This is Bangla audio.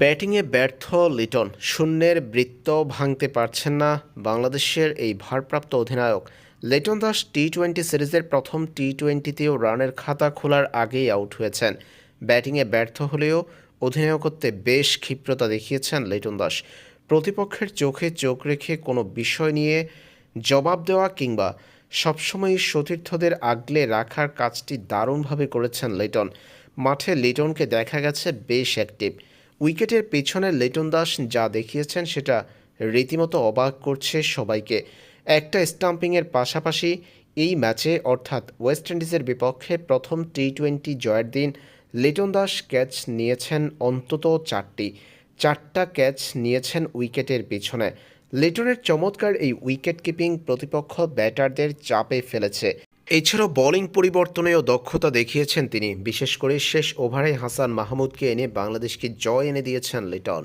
ব্যাটিংয়ে ব্যর্থ লিটন। শূন্যের বৃত্ত ভাঙতে পারছেন না বাংলাদেশের এই ভারপ্রাপ্ত অধিনায়ক। লিটন দাস টি টোয়েন্টি সিরিজের প্রথম টি টোয়েন্টিতেও রানের খাতা খোলার আগেই আউট হয়েছেন। ব্যাটিংয়ে ব্যর্থ হলেও অধিনায়কত্বে বেশ ক্ষিপ্রতা দেখিয়েছেন লিটন দাস। প্রতিপক্ষের চোখে চোখ রেখে কোনো বিষয় নিয়ে জবাব দেওয়া কিংবা সবসময় সতীর্থদের আগলে রাখার কাজটি দারুণভাবে করেছেন লিটন। মাঠে লিটনকে দেখা গেছে বেশ অ্যাক্টিভ। উইকেটের পেছনে লিটন দাস যা দেখিয়েছেন সেটা রীতিমতো অবাক করছে সবাইকে। একটা স্টাম্পিংয়ের পাশাপাশি এই ম্যাচে, অর্থাৎ ওয়েস্ট ইন্ডিজের বিপক্ষে প্রথম টি টোয়েন্টি জয়ের দিন, লিটন দাস ক্যাচ নিয়েছেন অন্তত চারটি। চারটা ক্যাচ নিয়েছেন উইকেটের পিছনে। লিটনের চমৎকার এই উইকেট কিপিং প্রতিপক্ষ ব্যাটারদের চাপে ফেলেছে। এছাড়াও বোলিং পরিবর্তনেও দক্ষতা দেখিয়েছেন তিনি। বিশেষ করে শেষ ওভারে হাসান মাহমুদকে এনে বাংলাদেশকে জয় এনে দিয়েছেন লিটন।